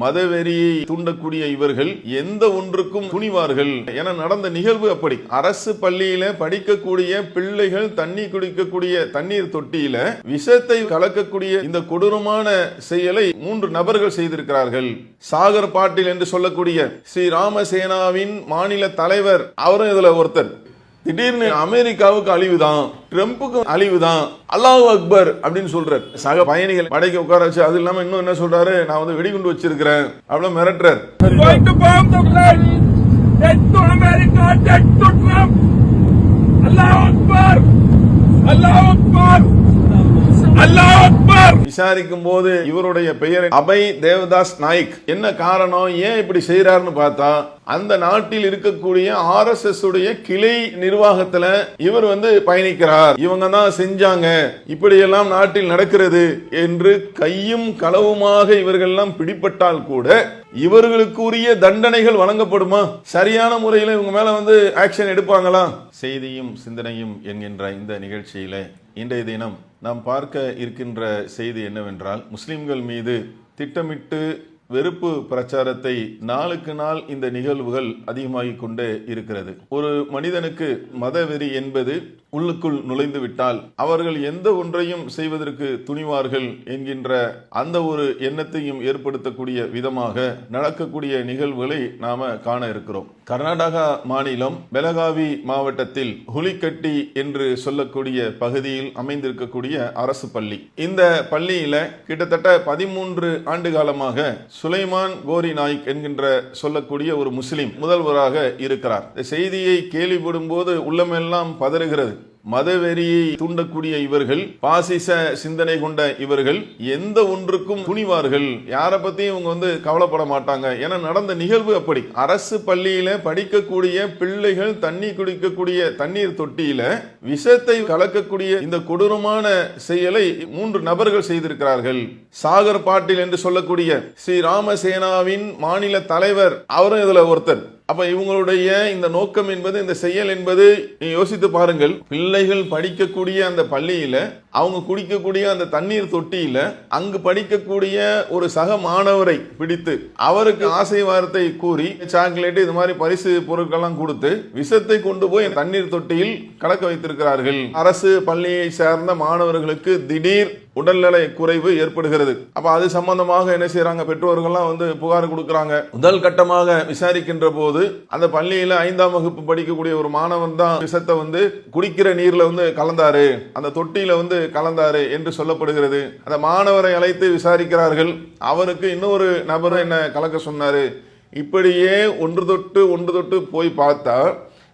மதவெறியை தூண்டக்கூடிய இவர்கள் எந்த ஒன்றுக்கும் துணிவார்கள் என நடந்த நிகழ்வு அப்படி. அரசு பள்ளியில படிக்கக்கூடிய பிள்ளைகள் தண்ணி குடிக்கக்கூடிய தண்ணீர் தொட்டியில விஷத்தை கலக்கக்கூடிய இந்த கொடூரமான செயலை மூன்று நபர்கள் செய்திருக்கிறார்கள். சாகர் பாட்டில் என்று சொல்லக்கூடிய ஸ்ரீ ராமசேனாவின் மாநில தலைவர் அவரும் இதுல ஒருத்தர். திடீர்னு அமெரிக்காவுக்கு அழிவு அழிவுதான் ட்ரம்ப்புக்கு அழிவுதான் அல்லாஹ் அக்பர் அப்படின்னு சொல்றார். சக பயணிகள் படைக்கு உட்கார வச்சு அது இல்லாம இன்னும் என்ன சொல்றாரு? நான் வந்து வெடிகுண்டு வச்சிருக்கிறேன் அவ்வளவு மிரட்டுறார். அல்லாஹ் அக்பர் அல்லாஹ் அக்பர் விசாரிக்கும் போது இவருடைய பெயர் அபய் தேவதாஸ் நாய்க். என்ன காரணம்? ஏன் இப்படி செய்யறாருன்னு பார்த்தா அந்த நாட்டில் இருக்கக்கூடிய ஆர் எஸ் எஸ் உடைய கிளை நிர்வாகத்துல இவர் வந்து பயணிக்கிறார். இவங்க தான் செஞ்சாங்க. இப்படி எல்லாம் நாட்டில் நடக்கிறது என்று கையும் களவுமாக இவர்கள் எல்லாம் பிடிபட்டால் கூட இவர்களுக்குரிய தண்டனைகள் வழங்கப்படுமா? சரியான முறையில் இவங்க மேல வந்து ஆக்ஷன் எடுப்பாங்களா? செய்தியும் சிந்தனையும் என்கின்ற இந்த நிகழ்ச்சியில இன்றைய தினம் நாம் பார்க்க இருக்கின்ற செய்தி என்னவென்றால் முஸ்லிம்கள் மீது திட்டமிட்டு வெறுப்பு பிரச்சாரத்தை நாளுக்கு நாள் இந்த நிகழ்வுகள் அதிகமாகிக் கொண்டே இருக்கிறது. ஒரு மனிதனுக்கு மதவெறி என்பது உள்ளுக்குள் நுழைந்து விட்டால் அவர்கள் எந்த ஒன்றையும் செய்வதற்கு துணிவார்கள் என்கின்ற அந்த ஒரு எண்ணத்தையும் ஏற்படுத்தக்கூடிய விதமாக நடக்கக்கூடிய நிகழ்வுகளை நாம காண இருக்கிறோம். கர்நாடகா மாநிலம் பெலகாவி மாவட்டத்தில் ஹுலிக்கட்டி என்று சொல்லக்கூடிய பகுதியில் அமைந்திருக்கக்கூடிய அரசு பள்ளி. இந்த பள்ளியில கிட்டத்தட்ட பதிமூன்று ஆண்டு காலமாக சுலைமான் கோரி நாய்க் என்கின்ற சொல்லக்கூடிய ஒரு முஸ்லிம் முதல்வராக இருக்கிறார். இந்த செய்தியை கேள்விப்படும் போது உள்ளமெல்லாம் பதறுகிறது. மதவெறியை தூண்டக்கூடிய இவர்கள் பாசிச சிந்தனை கொண்ட இவர்கள் எந்த ஒன்றுக்கும் துணிவார்கள். யாரை பத்தியும் இவங்க வந்து கவலைப்பட மாட்டாங்க. ஏன்னா நடந்த நிகழ்வு அப்படி. அரசு பள்ளியில படிக்கக்கூடிய பிள்ளைகள் தண்ணி குடிக்கக்கூடிய தண்ணீர் தொட்டியில விஷத்தை கலக்கக்கூடிய இந்த கொடூரமான செயலை மூன்று நபர்கள் செய்திருக்கிறார்கள். சாகர் பாட்டில் என்று சொல்லக்கூடிய ஸ்ரீ ராமசேனாவின் மாநில தலைவர் அவரும் இதுல ஒருத்தர். அப்போ இவங்களுடைய இந்த நோக்கம் என்பது இந்த செயல் என்பது நீங்க யோசித்து பாருங்கள். பிள்ளைகள் படிக்கக்கூடிய அந்த பள்ளியில் அவங்க குடிக்கக்கூடிய அந்த தண்ணீர் தொட்டியில் அங்கு படிக்கக்கூடிய ஒரு சக மாணவரை பிடித்து அவருக்கு ஆசை வார்த்தை கூறி சாக்லேட் இது மாதிரி பரிசு பொருட்கள்லாம் கொடுத்து விஷத்தை கொண்டு போய் தண்ணீர் தொட்டியில் கலக்க வைத்திருக்கிறார்கள். அரசு பள்ளியை சேர்ந்த மாணவர்களுக்கு திடீர் உடல்நிலை குறைவு ஏற்படுகிறது. அப்ப அது சம்பந்தமாக என்ன செய்யறாங்க பெற்றோர்கள்லாம் வந்து புகார் கொடுக்கறாங்க. முதல் கட்டமாக விசாரிக்கின்ற போது அந்த பள்ளியில ஐந்தாம் வகுப்பு படிக்கக்கூடிய ஒரு மாணவன் தான் விஷத்தை வந்து குடிக்கிற நீர்ல வந்து கலந்தாரு. அந்த தொட்டியில வந்து கலந்தாரு என்று சொல்லப்படுகிறது. அந்த மாணவரை அழைத்து விசாரிக்கிறார்கள். அவருக்கு இன்னொரு நபர் என்ன கலக்க சொன்னாரு? இப்படியே ஒன்று தொட்டு ஒன்று தொட்டு போய் பார்த்தா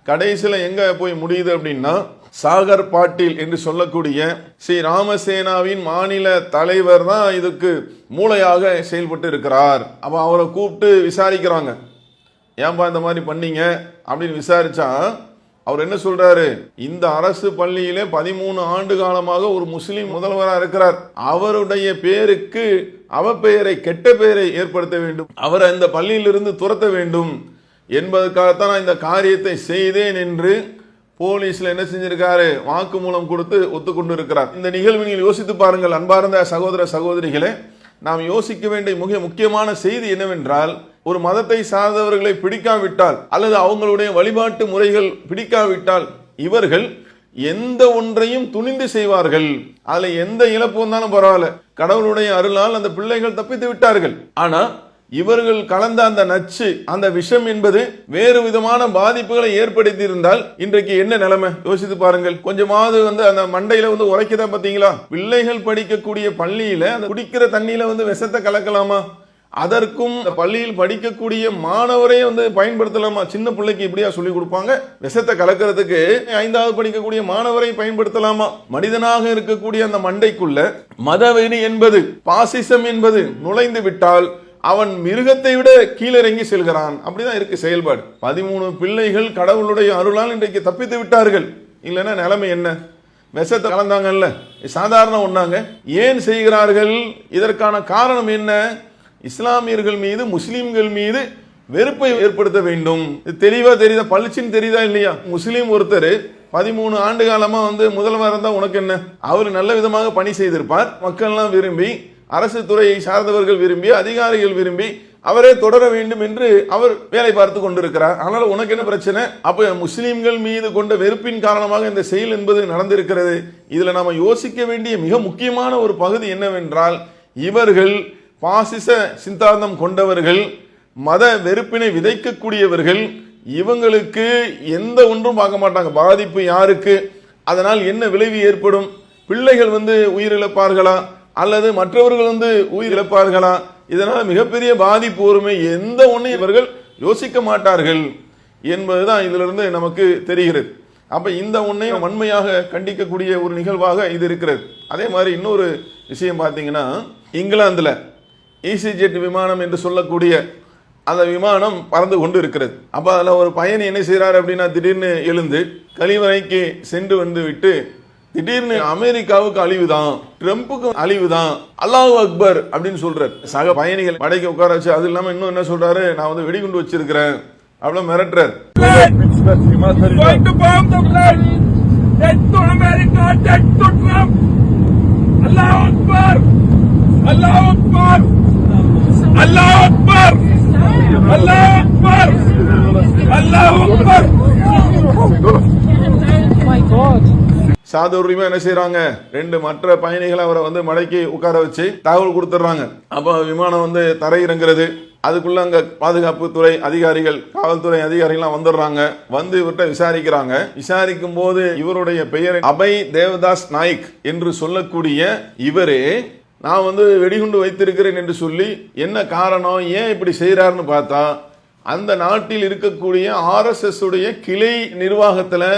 கடைசியில் எங்கே போய் முடியுது அப்படின்னா சாகர் பாட்டீல் என்று சொல்லக்கூடிய ஸ்ரீ ராமசேனாவின் மாநில தலைவர் தான் இதுக்கு மூளையாக செயல்பட்டு இருக்கிறார். அப்ப அவரை கூப்பிட்டு விசாரிக்கிறாங்க. ஏன்பா இந்த மாதிரி பண்ணீங்க? அப்படின்னு விசாரிச்சா அவர் என்ன சொல்றாரு? இந்த அரசு பள்ளியிலே பதிமூணு ஆண்டு காலமாக ஒரு முஸ்லிம் முதல்வராக இருக்கிறார். அவருடைய பேருக்கு அவப்பெயரை கெட்ட பெயரை ஏற்படுத்த வேண்டும். அவரை இந்த பள்ளியிலிருந்து துரத்த வேண்டும். என்பதற்காகத்தான் நான் இந்த காரியத்தை செய்தேன் என்று போலீஸ்ல என்ன செஞ்சிருக்காரு? வாக்குமூலம் கொடுத்து ஒத்துக்கொண்டு இருக்கிறார் இந்த நிகழ்வு நீங்கள் யோசித்து பாருங்கள் அன்பார்ந்த சகோதர சகோதரிகளே நாம் யோசிக்க வேண்டிய மிக முக்கியமான செய்தி என்னவென்றால் ஒரு மதத்தை சார்ந்தவர்களை பிடிக்காவிட்டால் அல்லது அவங்களுடைய வழிபாட்டு முறைகள் பிடிக்காவிட்டால் இவர்கள் எந்த ஒன்றையும் துணிந்து செய்வார்கள். அதுல எந்த இழப்பு வந்தாலும் பரவாயில்ல. கடவுளுடைய அருளால் அந்த பிள்ளைகள் தப்பித்து விட்டார்கள். ஆனா இவர்கள் கலந்த அந்த நச்சு அந்த விஷம் என்பது வேறு விதமான பாதிப்புகளை ஏற்படுத்தி இருந்தால் இன்றைக்கு என்ன நிலைமை? யோசித்து பாருங்கள். கொஞ்சமாவது வந்து அந்த மண்டையில வந்து உரைக்குதா பாத்தீங்களா பிள்ளைகள் படிக்கக்கூடிய பள்ளியில அந்த குடிக்கிற தண்ணியில வந்து விஷத்தை கலக்கலாமா? அதற்கும் பள்ளியில் படிக்கக்கூடிய மாணவரே வந்து பயன்படுத்தலாமா? சின்ன பிள்ளைக்கு இப்படியா சொல்லி கொடுப்பாங்க? விஷத்தை கலக்கிறதுக்கு ஐந்தாவது படிக்கக்கூடிய மாணவரை பயன்படுத்தலாமா? மனிதனாக இருக்கக்கூடிய அந்த மண்டைக்குள்ள மதவெறி என்பது பாசிசம் என்பது நுழைந்து விட்டால் அவன் மிருகத்தை விட கீழிறங்கி செல்கிறான். அப்படிதான் இருக்கு செயல்பாடு. பதிமூணு பிள்ளைகள் கடவுளுடைய அருளால் இன்றைக்கு தப்பித்து விட்டார்கள். இல்லைன்னா நிலைமை என்ன? விஷத்தை கலந்தாங்கல்ல. சாதாரண ஒன்றாங்க ஏன் செய்கிறார்கள்? இதற்கான காரணம் என்ன? இஸ்லாமியர்கள் மீது முஸ்லீம்கள் மீது வெறுப்பை ஏற்படுத்த வேண்டும். இது தெளிவா தெரியுதா? பளிச்சின்னு தெரியுதா இல்லையா? முஸ்லீம் ஒருத்தர் பதிமூணு ஆண்டு காலமா வந்து முதல்வர் இருந்தால் உனக்கு என்ன? அவர் நல்ல விதமாக பணி செய்திருப்பார். மக்கள்லாம் விரும்பி அரசு துறையை சார்ந்தவர்கள் விரும்பி அதிகாரிகள் விரும்பி அவரே தொடர வேண்டும் என்று அவர் வேலை பார்த்து கொண்டிருக்கிறார். ஆனால் உனக்கு என்ன பிரச்சனை? அப்போ முஸ்லீம்கள் மீது கொண்ட வெறுப்பின் காரணமாக இந்த செயல் என்பது நடந்திருக்கிறது. இதில் நாம் யோசிக்க வேண்டிய மிக முக்கியமான ஒரு பகுதி என்னவென்றால் இவர்கள் பாசிச சித்தாந்தம் கொண்டவர்கள் மத வெறுப்பினை விதைக்கக்கூடியவர்கள் இவங்களுக்கு எந்த ஒன்றும் பார்க்க மாட்டாங்க. பாதிப்பு யாருக்கு? அதனால் என்ன விளைவு ஏற்படும்? பிள்ளைகள் வந்து உயிரிழப்பார்களா? அல்லது மற்றவர்கள் வந்து உயிர் இழப்பார்களா? இதனால் மிகப்பெரிய பாதிப்பு வருமே எந்த ஒன்றையும் இவர்கள் யோசிக்க மாட்டார்கள் என்பதுதான் இதிலிருந்து நமக்கு தெரிகிறது. அப்ப இந்த ஒன்றையும் வன்மையாக கண்டிக்கக்கூடிய ஒரு நிகழ்வாக இது இருக்கிறது. அதே மாதிரி இன்னொரு விஷயம் பார்த்தீங்கன்னா இங்கிலாந்தில் ஈசிஜெட் விமானம் என்று சொல்லக்கூடிய அந்த விமானம் பறந்து கொண்டு இருக்கிறது அப்போ அதில் ஒரு பயணி என்ன செய்கிறார் அப்படின்னா திடீர்னு எழுந்து கழிவறைக்கு சென்று வந்து விட்டு திடீர்னு அமெரிக்காவுக்கு அழிவுதான் ட்ரம்ப்புக்கு அழிவுதான் அல்லாஹ் அக்பர் அப்படின்னு சொல்றாரு. சக பயணிகள் படைக்கு உட்கார வச்சு அது இல்லாம இன்னும் என்ன சொல்றாரு? நான் வந்து வெடிகுண்டு வச்சிருக்கிறேன் அவ்வளவு மிரட்டுறாரு. Akbar. my God. சாதுரியமா என்ன செய்கிறாங்க ரெண்டு மற்ற பயணிகளை அவரை வந்து மடக்கி உட்கார வச்சு தகவல் கொடுத்துட்றாங்க அப்போ விமானம் வந்து தரையிறங்குறது அதுக்குள்ள அங்க பாதுகாப்பு துறை அதிகாரிகள் காவல்துறை அதிகாரிகள்லாம் வந்துடுறாங்க. வந்து இவர்கிட்ட விசாரிக்கிறாங்க. விசாரிக்கும் போது இவருடைய பெயர் அபய் தேவதாஸ் நாயக் என்று சொல்லக்கூடிய இவரே நான் வந்து வெடிகுண்டு வைத்திருக்கிறேன் என்று சொல்லி என்ன காரணம் ஏன் இப்படி செய்கிறாருன்னு பார்த்தா அந்த நாட்டில் இருக்கக்கூடிய ஆர்எஸ்எஸ் உடைய கிளை நிர்வாகத்தில்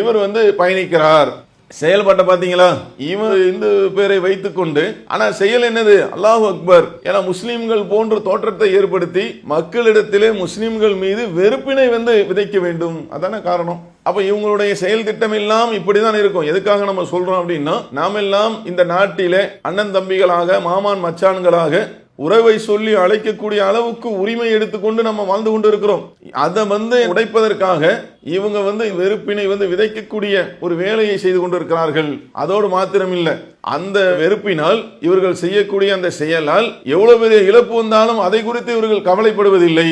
இவர் வந்து பயணிக்கிறார். செயல்பட்ட பாத்தீங்களா இவர் இந்த பேரை வைத்துக்கொண்டு ஆனா செயல் என்னது? அல்லாஹ் அக்பர். ஏன்னா முஸ்லிம்கள் போன்ற தோற்றத்தை ஏற்படுத்தி மக்களிடத்திலே முஸ்லிம்கள் மீது வெறுப்பினை வந்து விதைக்க வேண்டும். அதான காரணம். அப்ப இவங்களுடைய செயல் திட்டம் எல்லாம் இப்படிதான் இருக்கும். எதுக்காக நம்ம சொல்றோம் அப்படின்னா நாம் எல்லாம் இந்த நாட்டிலே அண்ணன் தம்பிகளாக மாமான் மச்சான்களாக உறவை சொல்லி அழைக்கக்கூடிய அளவுக்கு உரிமை எடுத்துக்கொண்டு நம்ம வாழ்ந்து கொண்டு இருக்கிறோம் அதை வந்து உடைப்பதற்காக இவங்க வந்து வெறுப்பினை வந்து விதைக்கக்கூடிய ஒரு வேலையை செய்து கொண்டிருக்கிறார்கள். அதோடு மாத்திரம் இல்லை அந்த வெறுப்பினால் இவர்கள் செய்யக்கூடிய அந்த செயலால் எவ்வளவு பெரிய இழப்பு வந்தாலும் அதை குறித்து இவர்கள் கவலைப்படுவதில்லை.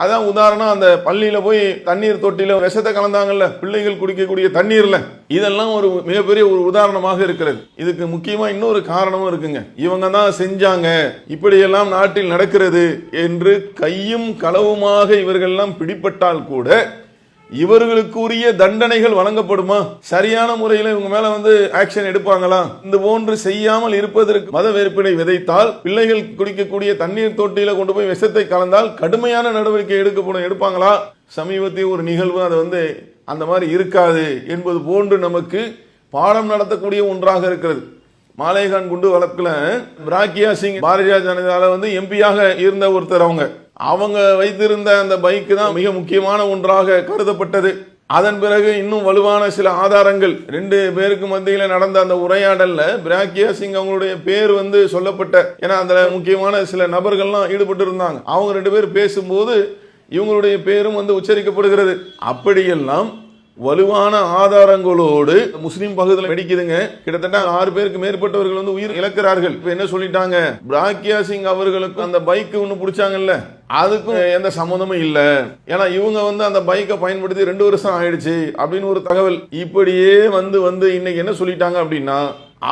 அதான் உதாரணம் அந்த பள்ளியில் போய் தண்ணீர் தொட்டியில் விஷத்தை கலந்தாங்கல்ல பிள்ளைகள் குடிக்கக்கூடிய தண்ணீரில். இதெல்லாம் ஒரு மிகப்பெரிய ஒரு உதாரணமாக இருக்கிறது. இதுக்கு முக்கியமாக இன்னொரு காரணமும் இருக்குங்க. இவங்க தான் செஞ்சாங்க. இப்படியெல்லாம் நாட்டில் நடக்கிறது என்று கையும் களவுமாக இவர்கள் எல்லாம் பிடிபட்டால் கூட இவர்களுக்குரிய தண்டனைகள் வழங்கப்படுமா? சரியான முறையில் இவங்க மேல வந்து ஆக்ஷன் எடுப்பாங்களா? இந்த போன்று செய்யாமல் இருப்பதற்கு மத வெறுப்பினை விதைத்தால் பிள்ளைகள் குடிக்கக்கூடிய தண்ணீர் தொட்டியில கொண்டு போய் விஷத்தை கலந்தால் கடுமையான நடவடிக்கை எடுக்கப்படும் எடுப்பாங்களா? சமீபத்திய ஒரு நிகழ்வு அது வந்து அந்த மாதிரி இருக்காது என்பது போன்று நமக்கு பாடம் நடத்தக்கூடிய ஒன்றாக இருக்கிறது. மாலேகான் குண்டு வழக்குல பிராக்கியா சிங் பாரதிய ஜனதால வந்து எம்பியாக இருந்த ஒருத்தர் அவங்க. அவங்க வைத்திருந்த அந்த பைக்கு தான் மிக முக்கியமான ஒன்றாக கருதப்பட்டது. அதன் பிறகு இன்னும் வலுவான சில ஆதாரங்கள். ரெண்டு பேருக்கு மத்தியில் நடந்த அந்த உரையாடல்ல பிராக்கியா சிங் அவங்களுடைய பேர் வந்து சொல்லப்பட்ட ஏன்னா அந்த முக்கியமான சில நபர்கள்லாம் ஈடுபட்டு இருந்தாங்க அவங்க ரெண்டு பேர் பேசும்போது இவங்களுடைய பேரும் வந்து உச்சரிக்கப்படுகிறது. அப்படியெல்லாம் வலுவான ஆதாரங்களோடு முஸ்லீம் பகுதியில் வெடிக்குதுங்க. கிட்டத்தட்ட ஆறு பேருக்கு மேற்பட்டவர்கள் வந்து உயிர் இழக்கிறார்கள். இப்ப என்ன சொல்லிட்டாங்க? பிராக்யா சிங் அவர்களுக்கு அந்த பைக் ஒன்று பிடிச்சாங்கல்ல. அதுக்கும் எந்த சம்மந்தமும் இல்ல. ஏன்னா இவங்க வந்து அந்த பைக்கை பயன்படுத்தி ரெண்டு வருஷம் ஆயிடுச்சு அப்படின்னு ஒரு தகவல் இப்படியே வந்து வந்து இன்னைக்கு என்ன சொல்லிட்டாங்க அப்படின்னா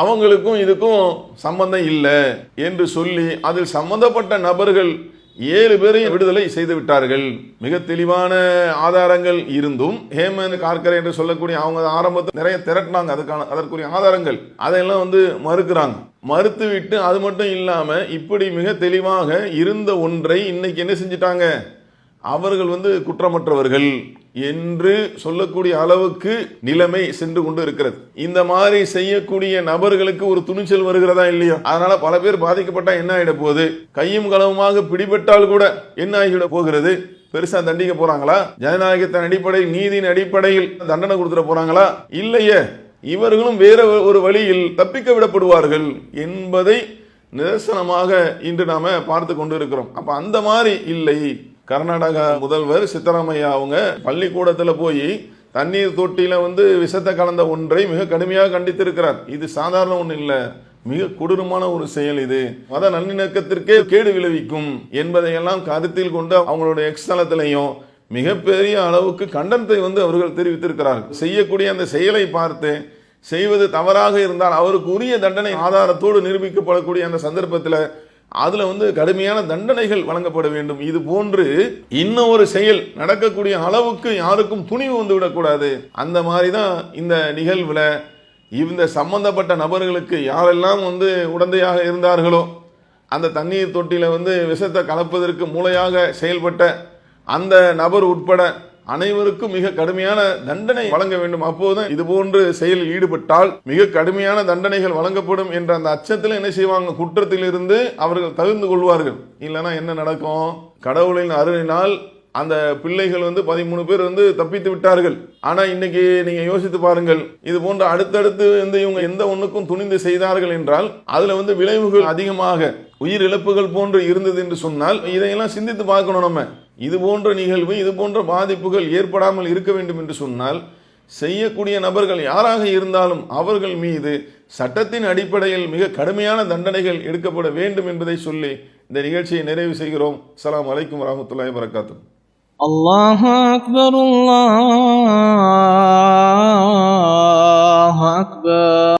அவங்களுக்கும் இதுக்கும் சம்பந்தம் இல்லை என்று சொல்லி அதில் சம்பந்தப்பட்ட நபர்கள் ஏழு பேரையும் விடுதலை செய்து விட்டார்கள். மிக தெளிவான ஆதாரங்கள் இருந்தும் ஹேமந்த் கார்கரை என்று சொல்லக்கூடிய அவங்க ஆரம்பத்தில் நிறைய திரட்டினாங்க. அதுக்கான அதற்குரிய ஆதாரங்கள். அதையெல்லாம் வந்து மறுக்கிறாங்க. மறுத்துவிட்டு அது மட்டும் இல்லாம இப்படி மிக தெளிவாக இருந்த ஒன்றை இன்னைக்கு என்ன செஞ்சிட்டாங்க? அவர்கள் வந்து குற்றமற்றவர்கள். என்று சொல்லக்கூடிய அளவுக்கு நிலைமை சென்று கொண்டு இருக்கிறது. இந்த மாதிரி செய்யக்கூடிய நபர்களுக்கு ஒரு துணிச்சல் வருகிறதா இல்லையா? அதனால பல பேர் பாதிக்கப்பட்டா என்ன ஆகிட போகுது? கையும் களவுமாக பிடிபட்டால் கூட என்ன ஆகிட போகிறது? பெருசா தண்டிக்க போறாங்களா? ஜனநாயகத்தின் அடிப்படையில் நீதியின் அடிப்படையில் தண்டனை கொடுத்துட போறாங்களா? இல்லையே. இவர்களும் வேற ஒரு வழியில் தப்பிக்க விடப்படுவார்கள் என்பதை நிதர்சனமாக இன்று நாம பார்த்து கொண்டு இருக்கிறோம் அப்ப அந்த மாதிரி இல்லை. கர்நாடகா முதல்வர் சித்தராமையா அவங்க பள்ளிக்கூடத்தில் போய் தண்ணீர் தொட்டியில் வந்து விஷத்தை கலந்த ஒன்றை மிக கடுமையாக கண்டித்திருக்கிறார். இது சாதாரண ஒன்று இல்லை. மிக கொடூரமான ஒரு செயல் இது. மத நல்லிணக்கத்திற்கே கேடு விளைவிக்கும் என்பதையெல்லாம் கருத்தில் கொண்டு அவங்களுடைய எக்ஸ்தலத்திலையும் மிகப்பெரிய அளவுக்கு கண்டனத்தை வந்து அவர்கள் தெரிவித்திருக்கிறார்கள் செய்யக்கூடிய அந்த செயலை பார்த்து செய்வது தவறாக இருந்தால் அவருக்கு உரிய தண்டனை ஆதாரத்தோடு நிரூபிக்கப்படக்கூடிய அந்த சந்தர்ப்பத்தில் அதில் வந்து கடுமையான தண்டனைகள் வழங்கப்பட வேண்டும். இது போன்று இன்னும் ஒரு செயல் நடக்கக்கூடிய அளவுக்கு யாருக்கும் துணிவு வந்து விடக்கூடாது. அந்த மாதிரி தான் இந்த நிகழ்வில் இந்த சம்பந்தப்பட்ட நபர்களுக்கு யாரெல்லாம் வந்து உடந்தையாக இருந்தார்களோ அந்த தண்ணீர் தொட்டியில் வந்து விஷத்தை கலப்பதற்கு மூளையாக செயல்பட்ட அந்த நபர் உட்பட அனைவருக்கும் மிக கடுமையான தண்டனை வழங்க வேண்டும். அப்போதுதான் இது போன்று செயலில் ஈடுபட்டால் மிக கடுமையான தண்டனைகள் வழங்கப்படும் என்ற அந்த அச்சத்தில் என்ன செய்வாங்க? குற்றத்தில் இருந்து அவர்கள் தகுந்து கொள்வார்கள். இல்லைன்னா என்ன நடக்கும்? கடவுளின் அருளினால் அந்த பிள்ளைகள் வந்து பதிமூணு பேர் வந்து தப்பித்து விட்டார்கள். ஆனா இன்னைக்கு நீங்க யோசித்து பாருங்கள். இது போன்ற அடுத்தடுத்து வந்து இவங்க எந்த ஒண்ணுக்கும் துணிந்து செய்தார்கள் என்றால் அதுல வந்து விளைவுகள் அதிகமாக உயிர் இழப்புகள் போன்று இருந்தது என்று சொன்னால் இதையெல்லாம் சிந்தித்து பார்க்கணும் நம்ம. இது போன்ற நிகழ்வு இது போன்ற பாதிப்புகள் ஏற்படாமல் இருக்க வேண்டும் என்று சொன்னால் செய்யக்கூடிய நபர்கள் யாராக இருந்தாலும் அவர்கள் மீது சட்டத்தின் அடிப்படையில் மிக கடுமையான தண்டனைகள் எடுக்கப்பட வேண்டும் என்பதை சொல்லி இந்த நிகழ்ச்சியை நிறைவு செய்கிறோம் அஸ்ஸலாமு அலைக்கும் வரஹ்மத்துல்லாஹி வரகாத்து الله أكبر الله أكبر